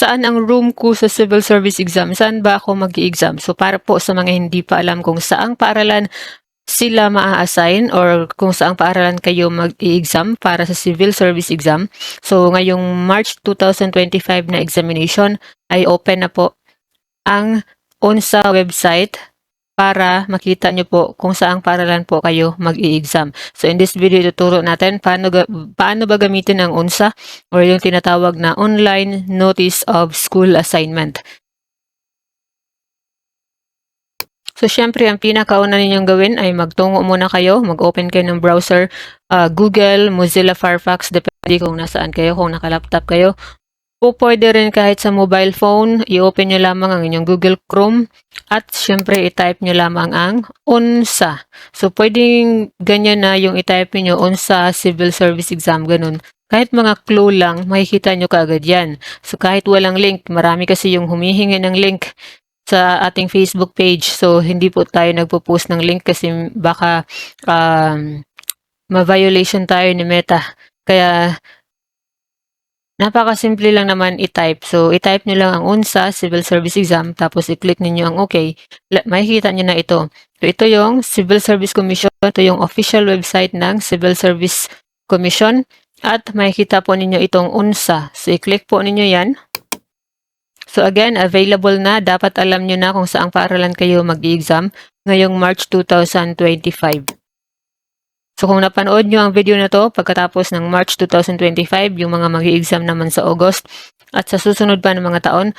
saan ang room ko sa civil service exam? Saan ba ako mag exam So para po sa mga hindi pa alam kung saang paaralan sila maa-assign or kung saang paaralan kayo mag-exam para sa civil service exam. So ngayong March 2025 na examination ay open na po ang UNSA website para makita nyo po kung saang paaralan po kayo mag-i-exam. So in this video, tuturo natin paano, paano ba gamitin ang UNSA or yung tinatawag na Online Notice of School Assignment. So, syempre, ang pinakauna ninyong gawin ay magtungo muna kayo, mag-open kayo ng browser, uh, Google, Mozilla Firefox, depende kung nasaan kayo, kung naka-laptop kayo, o pwede rin kahit sa mobile phone, i-open nyo lamang ang inyong Google Chrome at syempre i-type nyo lamang ang UNSA. So pwedeng ganyan na yung i-type nyo UNSA Civil Service Exam, ganun. Kahit mga clue lang, makikita nyo kaagad yan. So kahit walang link, marami kasi yung humihingi ng link sa ating Facebook page. So hindi po tayo nagpo-post ng link kasi baka um, ma-violation tayo ni Meta. Kaya Napakasimple lang naman i-type. So, i-type nyo lang ang UNSA, Civil Service Exam, tapos i-click ninyo ang OK. Makikita nyo na ito. So, ito yung Civil Service Commission. Ito yung official website ng Civil Service Commission. At makikita po ninyo itong UNSA. So, i-click po ninyo yan. So, again, available na. Dapat alam nyo na kung saang paaralan kayo mag-exam ngayong March 2025. So kung napanood nyo ang video na to pagkatapos ng March 2025, yung mga mag exam naman sa August, at sa susunod pa ng mga taon,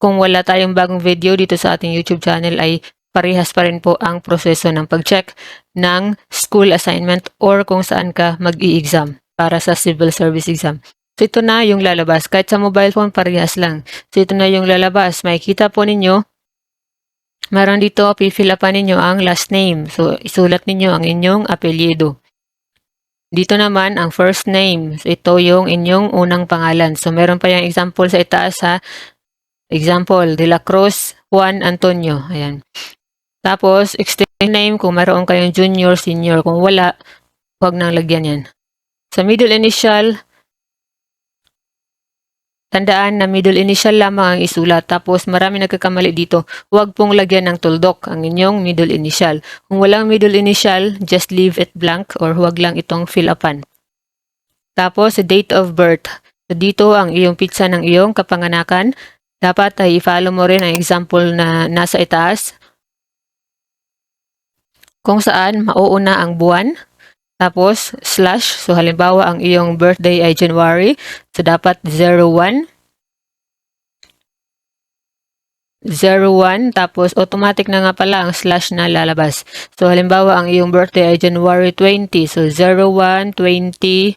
kung wala tayong bagong video dito sa ating YouTube channel ay parehas pa rin po ang proseso ng pag-check ng school assignment or kung saan ka mag-i-exam para sa civil service exam. So ito na yung lalabas. Kahit sa mobile phone, parehas lang. So ito na yung lalabas. Makikita po ninyo Meron dito, pifill upan ninyo ang last name. So, isulat ninyo ang inyong apelyido. Dito naman, ang first name. Ito yung inyong unang pangalan. So, meron pa yung example sa itaas ha. Example, De La Cruz Juan Antonio. Ayan. Tapos, extended name kung meron kayong junior, senior. Kung wala, huwag nang lagyan yan. Sa middle initial, Tandaan na middle initial lamang ang isulat tapos marami nagkakamali dito. Huwag pong lagyan ng tuldok ang inyong middle initial. Kung walang middle initial, just leave it blank or huwag lang itong fill upan. Tapos, date of birth. So, dito ang iyong pizza ng iyong kapanganakan. Dapat ay i-follow mo rin ang example na nasa itaas. Kung saan mauuna ang buwan. Tapos, slash. So, halimbawa, ang iyong birthday ay January. So, dapat 01. 01. Tapos, automatic na nga pala ang slash na lalabas. So, halimbawa, ang iyong birthday ay January 20. So, 01, 20,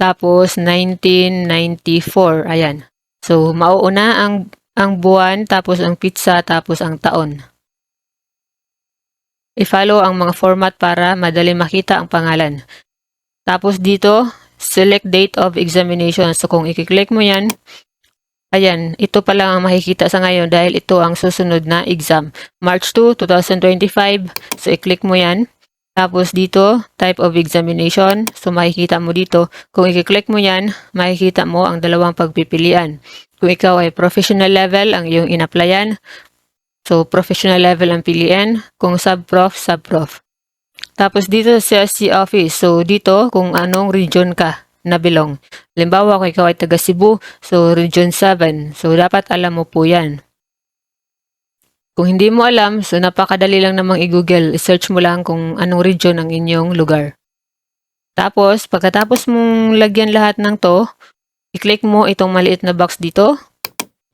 tapos 1994. Ayan. So, mauuna ang, ang buwan, tapos ang pizza, tapos ang taon. I-follow ang mga format para madali makita ang pangalan. Tapos dito, select date of examination. So kung i-click mo yan, ayan, ito pa lang ang makikita sa ngayon dahil ito ang susunod na exam. March 2, 2025. So i-click mo yan. Tapos dito, type of examination. So makikita mo dito, kung i-click mo yan, makikita mo ang dalawang pagpipilian. Kung ikaw ay professional level ang iyong in-applyan So, professional level ang piliin. Kung sub-prof, sub-prof. Tapos dito sa CSC office. So, dito kung anong region ka na belong. Halimbawa, kung ikaw ay taga Cebu, so region 7. So, dapat alam mo po yan. Kung hindi mo alam, so napakadali lang namang i-google. I-search mo lang kung anong region ang inyong lugar. Tapos, pagkatapos mong lagyan lahat ng to, i-click mo itong maliit na box dito.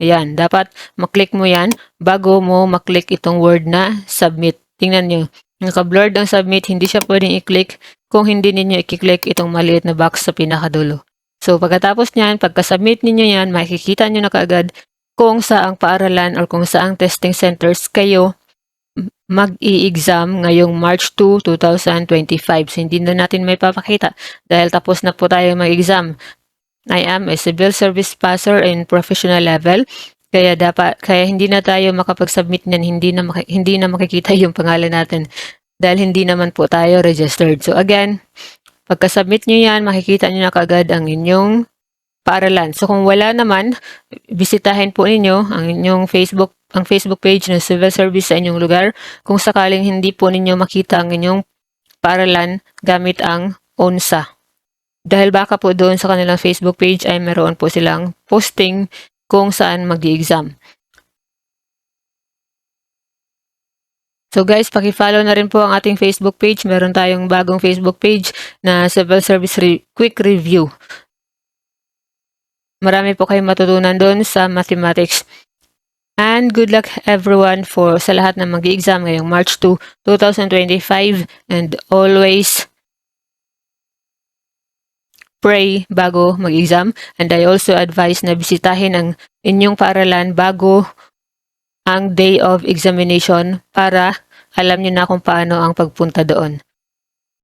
Ayan, dapat maklik mo yan bago mo maklik itong word na submit. Tingnan nyo, naka-blurred ang submit, hindi siya pwedeng i-click kung hindi ninyo i-click itong maliit na box sa pinakadulo. So, pagkatapos niyan, pagka-submit ninyo yan, makikita nyo na kaagad kung saang paaralan or kung saang testing centers kayo mag-i-exam ngayong March 2, 2025. So, hindi na natin may papakita dahil tapos na po tayo mag-exam. I am a civil service passer in professional level. Kaya dapat kaya hindi na tayo makapag-submit niyan, hindi na hindi na makikita yung pangalan natin dahil hindi naman po tayo registered. So again, pagka-submit niyo 'yan, makikita niyo na kaagad ang inyong paaralan. So kung wala naman, bisitahin po ninyo ang inyong Facebook ang Facebook page ng civil service sa inyong lugar kung sakaling hindi po ninyo makita ang inyong paaralan gamit ang ONSA. Dahil baka po doon sa kanilang Facebook page ay meron po silang posting kung saan mag exam So guys, paki-follow na rin po ang ating Facebook page. Meron tayong bagong Facebook page na Civil Service Re- Quick Review. Marami po kayong matutunan doon sa mathematics. And good luck everyone for sa lahat ng mag-exam ngayong March 2, 2025 and always pray bago mag-exam and I also advise na bisitahin ang inyong paaralan bago ang day of examination para alam niyo na kung paano ang pagpunta doon.